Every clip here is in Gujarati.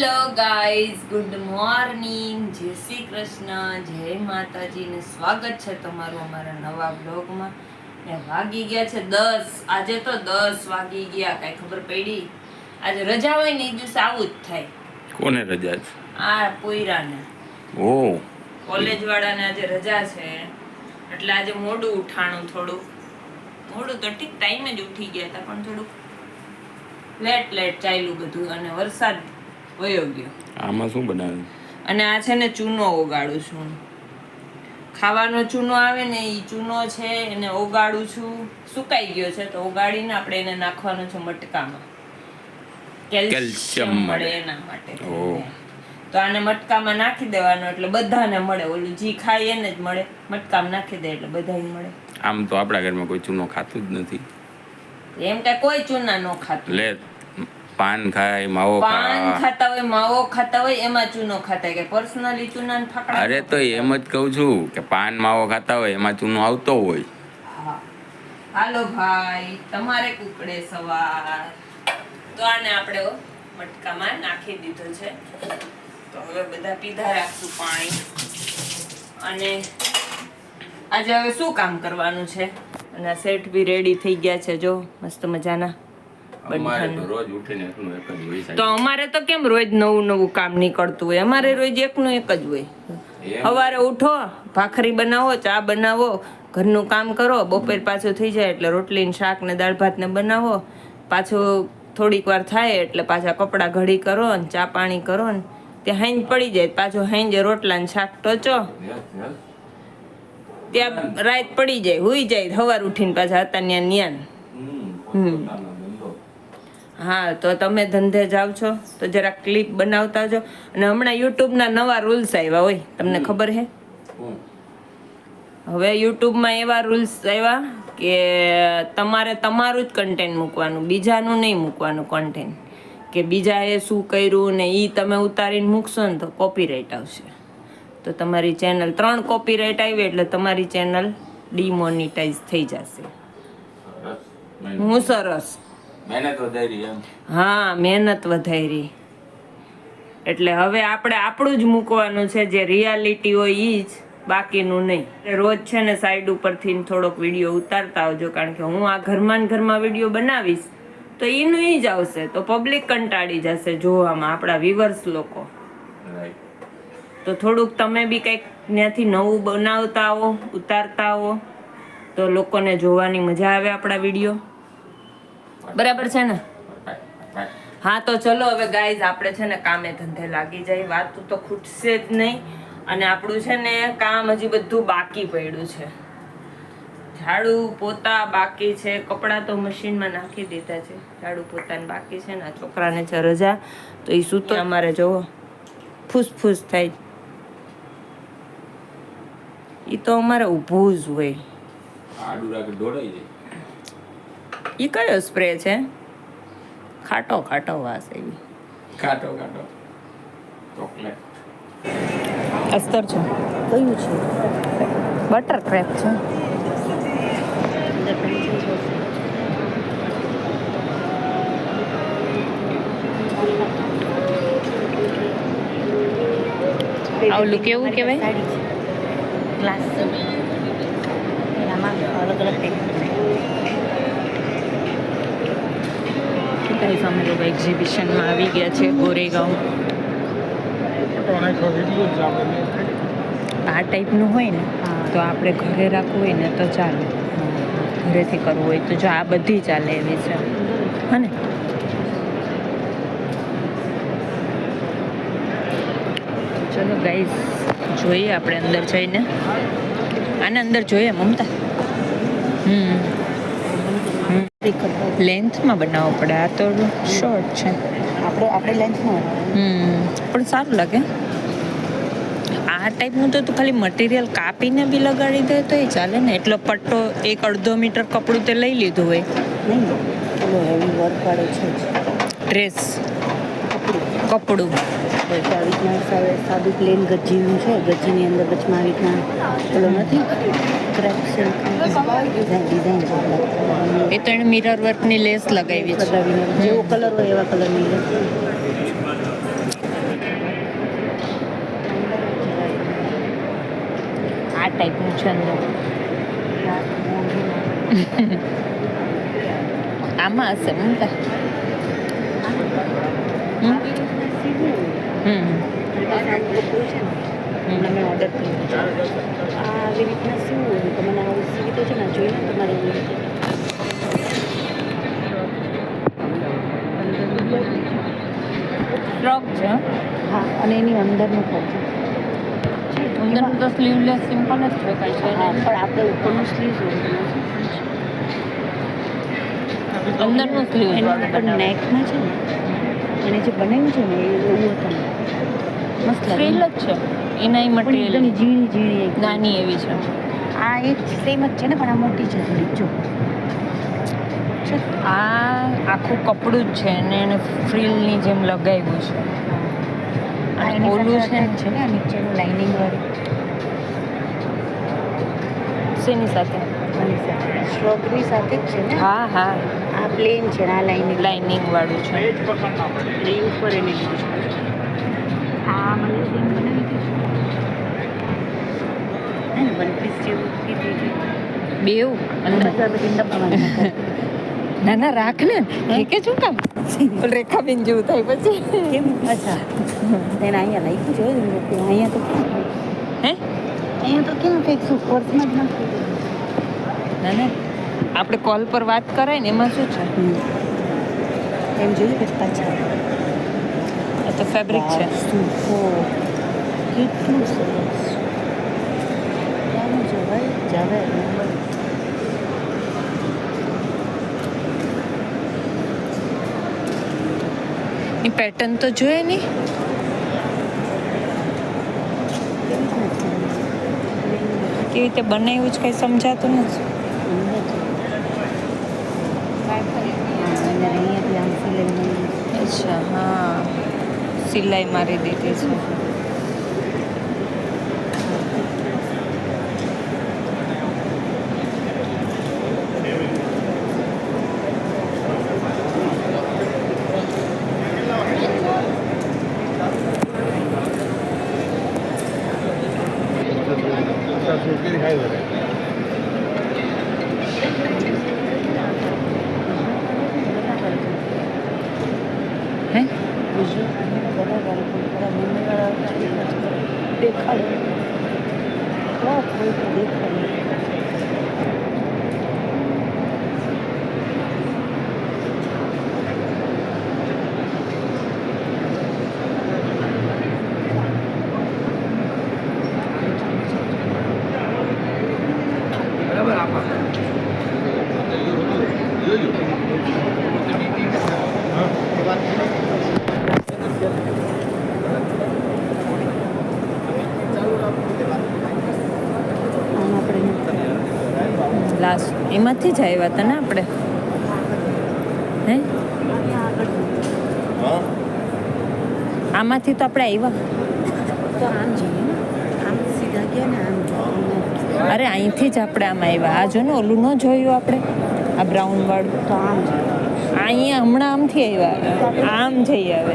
હેલો ગાઈઝ ગુડ મોર્નિંગ જય શ્રી કૃષ્ણ. જય માતાજી ને સ્વાગત છે તમારું અમારા નવા બ્લોગમાં ને વાગી ગયા છે દસ. આજે તો દસ વાગી ગયા. કાંઈ ખબર પડી? આજે રજા હોય ને એ દિવસે આવું જ થાય. કોને રજા છે? આ પોયરાને. ઓ. કોલેજ વાળાને આજે રજા છે. એટલે આજે મોડું ઉઠાણું થોડું. મોડું તો ઠીક ટાઈમે જ ઉઠી ગયા હતા પણ થોડુંક લેટ લેટ ચાલ્યું બધું અને વરસાદ વયો ગયો આમાં શું બનાવ્યું? અને આ છે ને ચૂનો ઓગાડું છું. ખાવાનો ચૂનો આવે ને એ ચૂનો છે એને ઓગાડું છું. સુકાઈ ગયો છે તો ઓગાડીને આપણે એને નાખવાનો છે મટકામાં. કેલ્શિયમ મળે. એના માટે. તો આને મટકામાં નાખી દેવાનો એટલે બધાને મળે. ઓલું જી ખાય એને જ મળે. મટકામાં નાખી દે એટલે બધાને મળે. આમ તો આપણા ઘરમાં કોઈ ચૂનો ખાતું જ નથી. એમ કે કોઈ ચૂના ન ખાતું. લે પાન ખાય માવો પાન ખાતા હોય માવો ખાતા હોય એમાં ચૂનો ખાતા કે પર્સનલી ચૂના ફાકડા અરે તો એમ જ કહું છું કે પાન માવો ખાતા હોય એમાં ચૂનો આવતો હોય. હાલો ભાઈ તમારે કુકડે સવાર. તો આને આપણે મટકામાં નાખી દીધો છે. તો હવે બધા પીધા રાખશું પાણી. અને આજે હવે શું કામ કરવાનું છે? અને સેટ બી રેડી થઈ ગયા છે જો મસ્ત મજાના. અમારે તો રોજ ઉઠીને એકનું એક જ હોય તો અમારે તો કેમ રોજ નવું નવું કામ નીકળતું હોય? અમારે રોજ એકનું એક જ હોય. સવારે ઉઠો ભાખરી બનાવો ચા બનાવો ઘરનું કામ કરો બપોર પાછું થઈ જાય એટલે રોટલી ને શાક ને દાળ ભાત ને બનાવો. પાછું થોડીક વાર થાય એટલે પાછા કપડાં ઘડી કરો ને ચા પાણી કરો ને ત્યાં હેંજ પડી જાય પાછું હાંજે રોટલા ને શાક ટોચો. ત્યાં રાત પડી જાય હુઈ જાય સવાર ઉઠીને પાછા હતા ન્યા ન્યાન. હમ. હા તો તમે ધંધે જાઓ છો તો જરા ક્લિપ બનાવતા જો અને હમણાં યુટ્યુબના નવા રૂલ્સ આવ્યા હોય તમને ખબર હે? હવે યુટ્યુબમાં એવા રૂલ્સ આવ્યા કે તમારે તમારું જ કન્ટેન્ટ મૂકવાનું બીજાનું નહીં મૂકવાનું કન્ટેન્ટ કે બીજાએ શું કર્યું ને એ તમે ઉતારીને મૂકશો ને તો કોપીરાઇટ આવશે. તો તમારી ચેનલ ત્રણ કોપીરાઇટ આવી એટલે તમારી ચેનલ ડિમોનિટાઈઝ થઈ જશે. હું સરસ. મહેનત વધારી એમ. હા મહેનત વધારી. એટલે હવે આપણે આપણું જ મૂકવાનું છે જે રિયાલિટી હોય એ જ બાકીનું નહીં. રોજ છે ને સાઈડ ઉપરથી થોડોક વીડિયો ઉતારતા આવજો કારણ કે હું આ ઘરમાં ને ઘરમાં વીડિયો બનાવીશ તો એનું ઈ જ આવશે. તો પબ્લિક કંટાળી જશે જોવામાં આપણા વિવર્સ લોકો. તો થોડુંક તમે બી કંઈક ત્યાંથી નવું બનાવતા આવો ઉતારતા આવો તો લોકોને જોવાની મજા આવે આપણા વીડિયો બરાબર છે ને? હા. તો ચલો હવે ગાઈઝ આપણે છે ને કામે ધંધે લાગી જાય. વાત તો ખૂટશે જ નહીં. અને આપણું છે ને કામ હજી બધું બાકી પડ્યું છે. ઝાડુ પોતા બાકી છે. કપડાં તો મશીનમાં નાખી દીધા છે. ઝાડુ પોતાને બાકી છે ને. આ છોકરાને છે રજા. તો એ સૂતો અમારે જોવો. ફૂસફૂસ થાય. એ તો અમારે ઊભું જ હોય આડું રાખી દોડાઈ જાય એ કયો સ્પ્રે છે? ખાટો ખાટો વાસ એવી. ખાટો ખાટો. ચોકલેટ અસ્તર છે. કયું છે? બટર ક્રેપ છે. ઓલું કેવું કહેવાય? ગ્લાસ એનામાં અલગ અલગ ટાઈપ ગાઈસ અમે લોકો એક્ઝિબિશનમાં આવી ગયા છે, ગોરેગાંવ. આ ટાઈપનું હોય ને, તો આપણે ઘરે રાખવું હોય ને તો ચાલે. ઘરેથી કરવું હોય તો જો આ બધી ચાલે એવી છે. હને ચલો ગાઈઝ જોઈએ આપણે અંદર જઈને. આને અંદર જોઈએ મમતા? હમ. લેન્થમાં બનાવવો પડે. આ તો શોર્ટ છે. આપણે આપણે લેન્થમાં હમ. પણ સારું લાગે. આ ટાઈપનું તો તું ખાલી મટીરિયલ કાપીને બી લગાડી દે તો એ ચાલે ને. એટલો પટ્ટો એક અડધો મીટર કપડું તે લઈ લીધું હોય. હેવી વર્ક વાળો છે ડ્રેસ કપડું. આવી રીતના સાદું પ્લેન ગજીનું છે. ગજીની અંદર વચમાં આવી રીતના પેલો નથી? ક્રેપ સિલ્ક ડિઝાઇન ડિઝાઇન છે એ તો એને મિરર વર્કની લેસ લગાવી છે. જેવો કલર હોય એવા કલરની આ ટાઈપનું છે આમાં હશે મમતા હમ? હમણાં મેં ઓર્ડર કર્યો. આ આવી રીતના શું તમે આવું સીવી તો છે ને જોઈને તમારે ફ્રોક છે. હા અને એની અંદરનું ખર્ચ અંદરનું તો સ્લીવલેસ સિમ્પલ જ છે કાંઈ છે હા પણ આપણે ઉપરનું સ્લીવ અંદરનું સ્લીવ પણ નેકમાં છે ને એને જે બનાવ્યું છે ને એ એવું હતું મસ્ત ફ્રીલ જ છે. એના મટીરિયલ એકદમ ઝીણી ઝીણી નાની એવી છે. આ એક સેમ જ છે ને પણ આ મોટી છે થોડી જો. છે? આ આખું કપડું જ છે અને એને ફ્રીલની જેમ લગાવ્યું છે. આ અને ઓલું છે છે ને નીચેનું લાઇનિંગ વાળું? શેની સાથે? સ્ટ્રોબેરી સાથે. જ છે ને? હા હા. આ પ્લેન છે આ લાઇનિંગ લાઇનિંગ વાળું છે. રિંગ પર એને આ મને રિંગ બનાવી દીધું હે વન પીસ જેવું બેવ? અને અંદર બધી ડબ્બામાં. ના ના રાખ ને. એ કે શું કામ? રેખા બેન જેવું થાય પછી. કેમ? અચ્છા. તેને અહીંયા લાગ્યું છે અહીંયા તો હે? અહીંયા તો કેમ કંઈક શું? કોર્સમાં જ નથી. ના ના. આપણે કોલ પર વાત કરાય ને એમાં શું છે? એમ જોયું કે પાછા. આ તો ફેબ્રિક છે. કેટલું સરસ. ક્યાંનું જોવાય જવાય એ પેટર્ન તો જોઈએ નહીં કેવી રીતે બનાવ્યું જ કંઈ સમજાતું નથી. અચ્છા, હા. સિલાઈ મારી દીધી છે. એમાંથી જ આવ્યા હતા ને આપણે? હે? આમાંથી તો આપણે આવ્યા. તો આમ જઈએ આમ સીધા ગયા ને આમ અરે અહીંથી જ આપણે આમ આવ્યા. આ જો ને ઓલું ન જોયું આપણે? આ બ્રાઉન વાળું. તો આમ આ અહીંયા હમણાં આમથી આવ્યા. આમ જઈ આવે.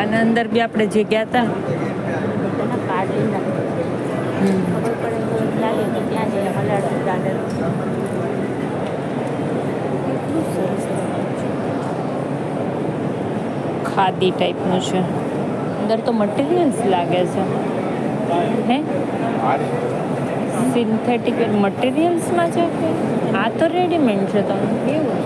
આના અને અંદર બી આપણે જે ગયા હતા બધાના કાર્ડ લઈ નાખો હમ. ખબર પડે તો લાગે કે ત્યાં જઈએ હલાડું ગાર્ડન ખાદી ટાઈપનું છે. અંદર તો મટીરિયલ્સ લાગે છે. હે? સિન્થેટિક મટીરિયલ્સમાં છે કે? આ તો રેડીમેડ છે તમે કેવું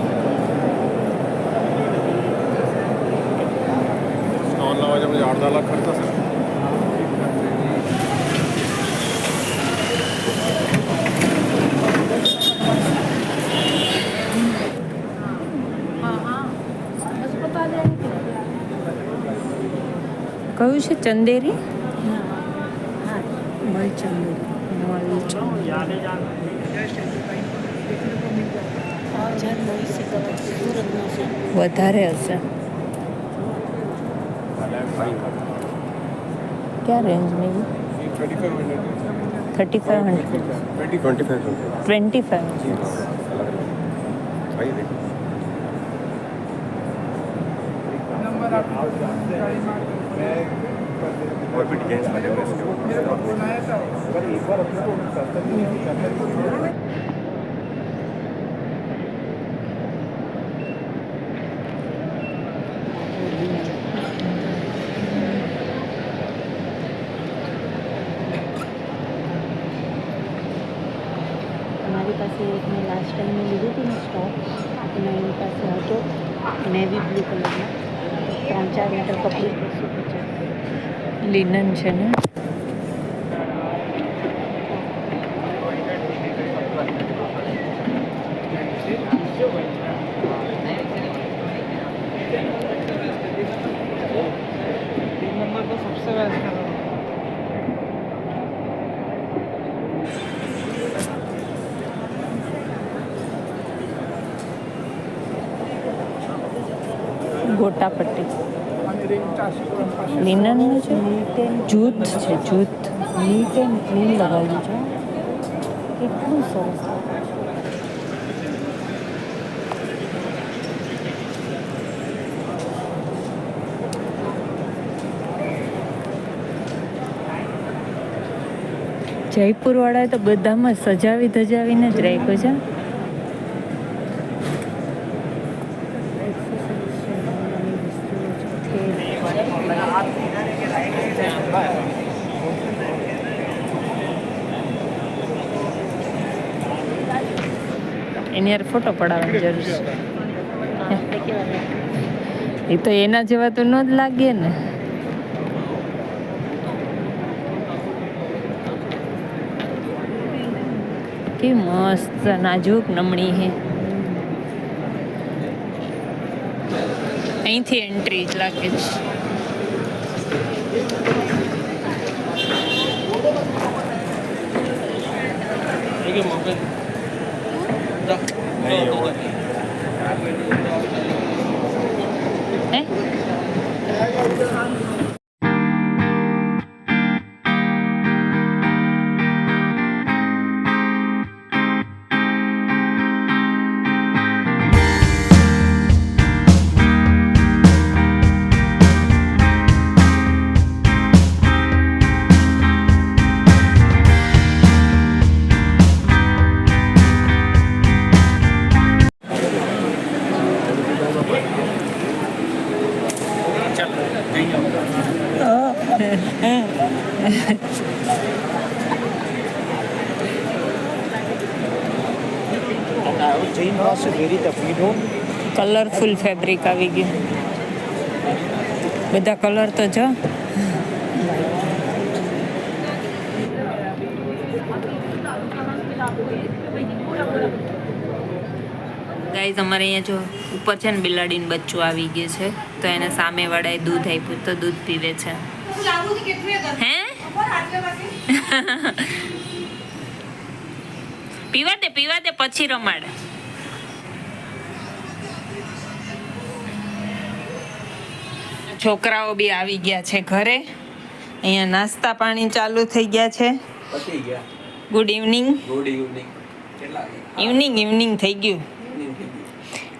ઓનલાઈન વાજે લાખ ખર્ચા છે भविष्य चंदेरी। क्या रेंज में ये thirty five hundred twenty five hundred और भी डिटेल्स मिले हुए इसके हमारे पास से मैं लास्ट टाइम में ली थी तो मैं स्टॉक मैं इनका से ऑटो नेवी ब्लू कलर में। ત્રણ ચાર મીટર કપડું લિનન છે ને? ગોટા પટ્ટી લિનનનું છે? જૂથ છે, જૂથ. નીટ એન્ડ ક્લીન લગાવ્યું છે. કેટલું સરસ જયપુરવાળાએ તો બધામાં સજાવી ધજાવીને જ રાખ્યું છે એક્સેસરીઝ છે નાની વસ્તુઓ છે થેલ એની યાર ફોટો પડાવવાની જરૂર છે? એ તો એના જેવા તો ન જ લાગે ને. કે મસ્ત નાજુક નમણી હે. અહીંથી એન્ટ્રી જ લાગે છે. કલરફુલ ફેબ્રિક આવી ગયું. બધા કલર તો જો. ગાઈઝ અમારે અહીંયા જો ઉપર છે ને બિલાડીનું બચ્ચું આવી ગયું છે. તો એને સામે વાળાએ દૂધ આપ્યું. તો દૂધ પીવે છે. હે? પીવા દે પીવા દે, પછી રમાડે. છોકરાઓ બી આવી ગયા છે ઘરે. અહીંયા નાસ્તા પાણી ચાલુ થઈ ગયા છે. પતી ગયા. ગુડ ઇવનિંગ ગુડ ઇવનિંગ કેટલા ઇવનિંગ ઇવનિંગ થઈ ગયું.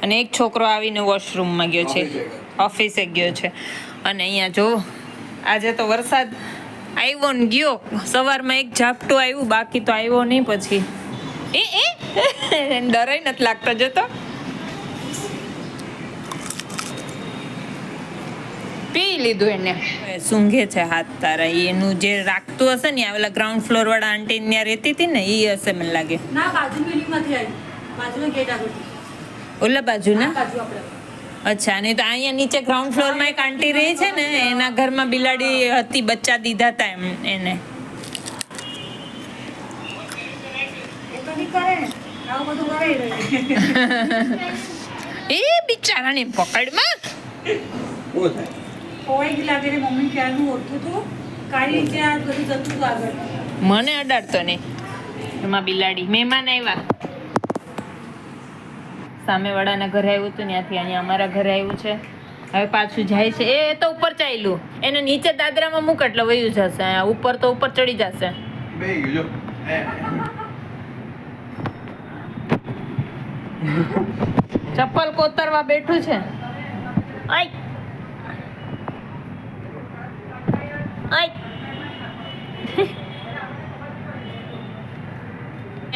અને એક છોકરો આવીને વોશરૂમમાં ગયો છે. ઓફિસે ગયો. છે. અને અહીંયા જો આજે તો વરસાદ આવ્યો ને ગયો. સવારમાં એક ઝાપટું આવ્યું બાકી તો આવ્યો નહીં પછી. એ એ? ડરાય નથી લાગતો જતો પી લીધું એને. સૂંઘે છે હાથ તારા એનું જે રાખતું હશે ને આ ઓલા ગ્રાઉન્ડ ફ્લોર વાળા આંટી ત્યાં રહેતી હતી ને એ હશે મને લાગે. ના બાજુ બિલ્ડિંગમાંથી આવી. બાજુનો ગેટ આગળ ઓલા બાજુ ના અચ્છા નહીં તો અહીંયા નીચે ગ્રાઉન્ડ ફ્લોરમાં એક આંટી રહી છે ને એના ઘરમાં બિલાડી હતી બચ્ચા દીધા હતા એમ એને. એ બિચારાને પકડમાં ખોવાઈ ગઈ લાગે રે મમ્મી ક્યારનું ઓળખું હતું કાઢી નીચે આ બધું જતું હતું આગળ. મને અડાડતો નહીં. એમાં બિલાડી. મહેમાન આવ્યા સામેવાળાના ઘરે આવ્યું હતું ત્યાંથી અહીંયા અમારા ઘરે આવ્યું છે. હવે પાછું જાય છે. એ તો ઉપર ચાલ્યું. એને નીચે દાદરામાં મૂક એટલે વયું જશે. ઉપર તો ઉપર ચડી જશે. ચપ્પલ કોતરવા બેઠું છે. આય.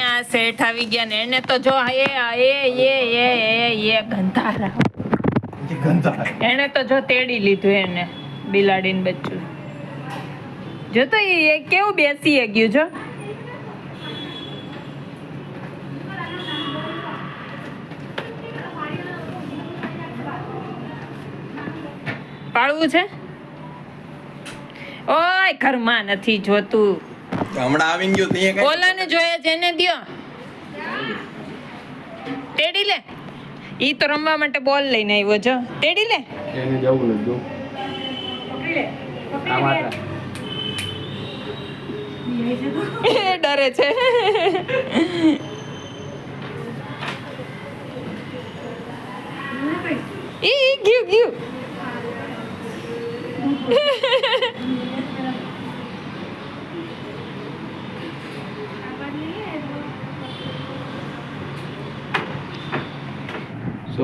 આ શેઠ આવી ગયા ને એને તો જો એ એ એ એ એ એ ગંધારા. એને તો જો તેડી લીધું એને બિલાડીને બચ્ચું. જો તો એ એ કેવું બેસી ગયું જો. પાળવું છે? ઓય ઘરમાં નથી જોતું. હમણાં આવી ગયો તે કઈ ઓલાને જોયા છે દિયો. તેડી લે. ઈ તો રમવા માટે બોલ લઈને આવ્યો જો. તેડી લે. એને જવું નથી એ ડરે છે. ઈ ગયું ગયું.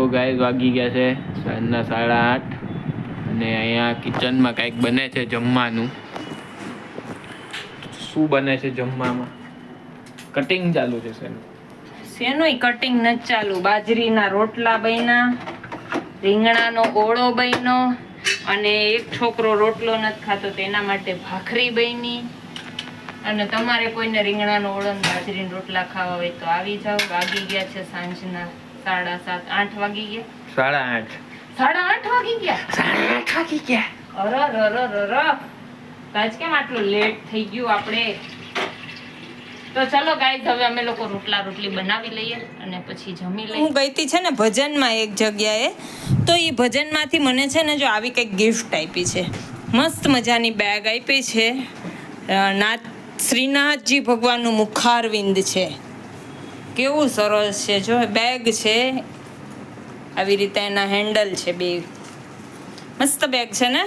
ગયું વાગી ગયા છે સાંજના સાડા આઠ. અને અહીંયા કિચનમાં કાંઈક બને છે જમવાનું. શું બને છે જમવામાં? કટિંગ ચાલુ છે શેનું શેનોય કટિંગ નથી ચાલુ. બાજરીના રોટલા બન્યા, રીંગણાનો ઓળો બન્યો, અને એક છોકરો રોટલો નથી ખાતો તેના માટે ભાખરી બની. અને તમારે કોઈને રીંગણાનો ઓળો બાજરીના રોટલા ખાવા હોય તો આવી જાઓ. વાગી ગયા છે સાંજના સાડા સાત આઠ વાગી ગયા? સાડા આઠ. સાડા આઠ વાગી ગયા? સાડા આઠ વાગી ગયા. અર અર અર આજ કેમ આટલું લેટ થઈ ગયું આપણે? તો ચલો ગાઈઝ હવે અમે લોકો રોટલા રોટલી બનાવી લઈએ અને પછી જમી લઈએ. હું છે ને ભજનમાં એક જગ્યાએ તો એ ભજનમાંથી મને છે ને જો આવી કંઈક ગિફ્ટ આપી છે. મસ્ત મજાની બેગ આપી છે. નાથ શ્રીનાથજી ભગવાનનું મુખારવિંદ છે. કેવું સરસ છે? જો બેગ છે આવી રીતે એના હેન્ડલ છે બે. મસ્ત બેગ છે ને?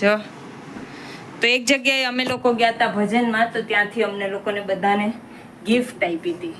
જો. તો એક જગ્યાએ અમે લોકો ગયા હતા ભજનમાં તો ત્યાંથી અમને લોકોને બધાને ગિફ્ટ આપી હતી.